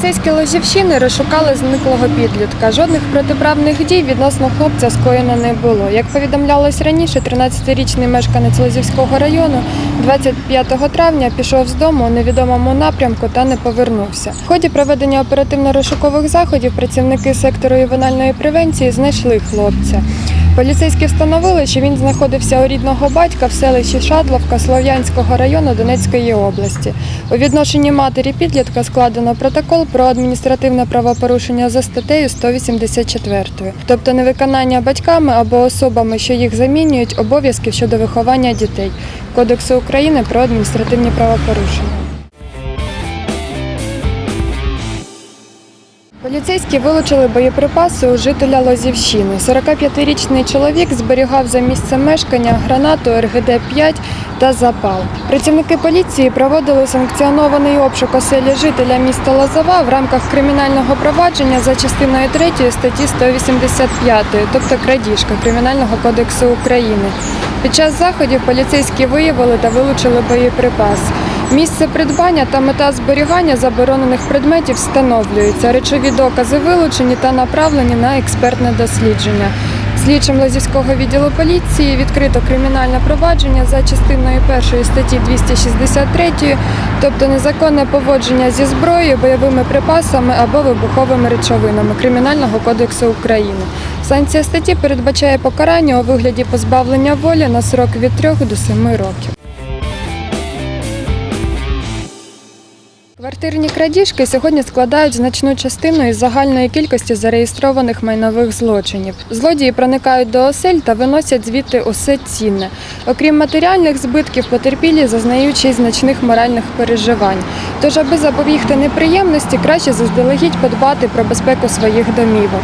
Поліцейські Лозівщини розшукали зниклого підлітка. Жодних протиправних дій відносно хлопця скоєно не було. Як повідомлялось раніше, 13-річний мешканець Лозівського району 25 травня пішов з дому у невідомому напрямку та не повернувся. В ході проведення оперативно-розшукових заходів працівники сектору ювенальної превенції знайшли хлопця. Поліцейські встановили, що він знаходився у рідного батька в селищі Шадловка Слов'янського району Донецької області. У відношенні матері підлітка складено протокол про адміністративне правопорушення за статтею 184, тобто невиконання батьками або особами, що їх замінюють, обов'язків щодо виховання дітей Кодексу України про адміністративні правопорушення. Поліцейські вилучили боєприпаси у жителя Лозівщини. 45-річний чоловік зберігав за місцем мешкання гранату РГД-5 та запал. Працівники поліції проводили санкціонований обшук оселі жителя міста Лозова в рамках кримінального провадження за частиною 3 статті 185, тобто крадіжка Кримінального кодексу України. Під час заходів поліцейські виявили та вилучили боєприпас. Місце придбання та мета зберігання заборонених предметів встановлюються. Речові докази вилучені та направлені на експертне дослідження. Слідчим Лазівського відділу поліції відкрито кримінальне провадження за частиною першої статті 263, тобто незаконне поводження зі зброєю, бойовими припасами або вибуховими речовинами Кримінального кодексу України. Санкція статті передбачає покарання у вигляді позбавлення волі на срок від 3 до 7 років. Квартирні крадіжки сьогодні складають значну частину із загальної кількості зареєстрованих майнових злочинів. Злодії проникають до осель та виносять звідти усе цінне. Окрім матеріальних збитків, потерпілі й значних моральних переживань. Тож, аби запобігти неприємності, краще заздалегідь подбати про безпеку своїх домівок.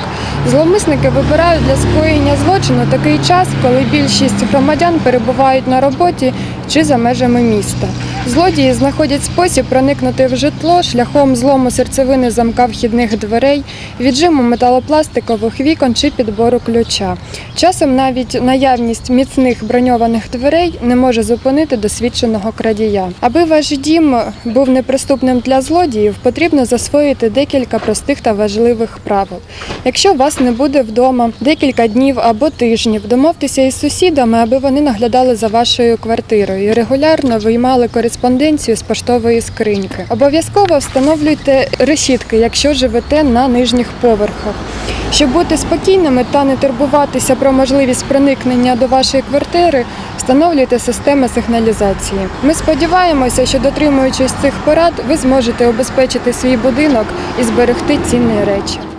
Зловмисники вибирають для скоєння злочину такий час, коли більшість громадян перебувають на роботі чи за межами міста. Злодії знаходять спосіб проникнути в житло шляхом злому серцевини замка вхідних дверей, віджиму металопластикових вікон чи підбору ключа. Часом навіть наявність міцних броньованих дверей не може зупинити досвідченого крадія. Аби ваш дім був неприступним для злодіїв, потрібно засвоїти декілька простих та важливих правил. Якщо вас не буде вдома декілька днів або тижнів, домовтеся із сусідами, аби вони наглядали за вашою квартирою і регулярно виймали кореспонденцію з поштової скриньки. Обов'язково встановлюйте решітки, якщо живете на нижніх поверхах. Щоб бути спокійними та не турбуватися про можливість проникнення до вашої квартири, встановлюйте системи сигналізації. Ми сподіваємося, що дотримуючись цих порад, ви зможете обезпечити свій будинок і зберегти цінні речі.